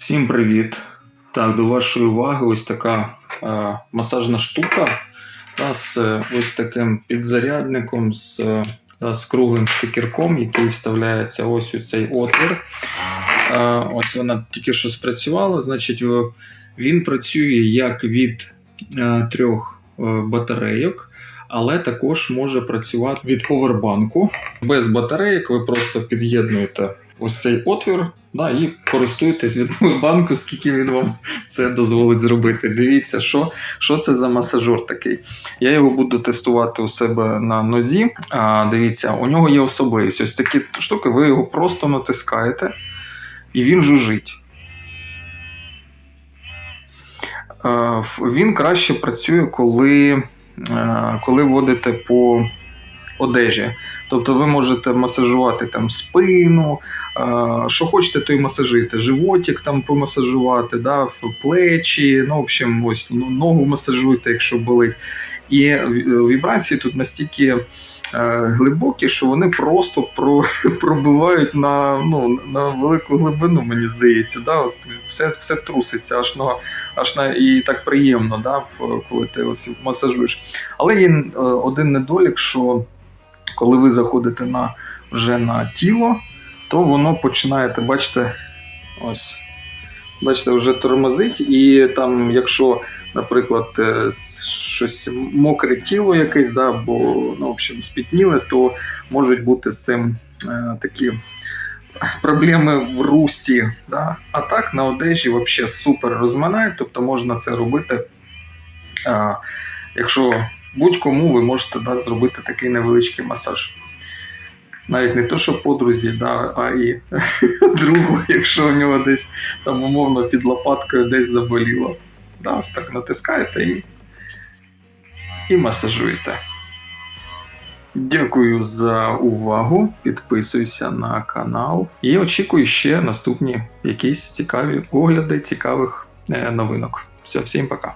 Всім привіт! Так, до вашої уваги ось така е, масажна штука та, з е, ось таким підзарядником з, е, та, з круглим штикерком, який вставляється ось у цей отвір. Е, ось вона тільки що спрацювала. Значить, він працює як від е, трьох е, батарейок, але також може працювати від повербанку. Без батарейок ви просто під'єднуєте ось цей отвір да, і користуєтесь від банку, скільки він вам це дозволить зробити. Дивіться, що, що це за масажер такий. Я його буду тестувати у себе на нозі. А, дивіться, у нього є особливість. Ось такі штуки, ви його просто натискаєте, і він жужить. Е, Він краще працює, коли, е, коли водите по одежі. Тобто ви можете масажувати там спину, е, що хочете, то й масажуйте. Животик там помасажувати, да, в плечі, ну, в общем, ось ну, ногу масажуйте, якщо болить. І вібрації тут настільки е, глибокі, що вони просто про, пробивають на, ну, на велику глибину, мені здається. Да? Ось все, все труситься, аж на, аж на і так приємно, да, коли ти ось масажуєш. Але є е, один недолік, що коли ви заходите на, вже на тіло, то воно починаєте, бачите, ось. Бачите, вже тормозить, і там, якщо, наприклад, е, щось мокре тіло якесь, да, або ну, в общем, спітніле, то можуть бути з цим е, такі проблеми в русі. Да? А так на одежі взагалі супер розминає, тобто можна це робити. Е, якщо будь-кому ви можете да, зробити такий невеличкий масаж. Навіть не то, що подрузі, да, а і другу, якщо у нього десь там умовно під лопаткою десь заболіло. Да, ось так натискаєте і, і масажуєте. Дякую за увагу. Підписуйся на канал і очікую ще наступні якісь цікаві огляди цікавих е, новинок. Все, всім пока.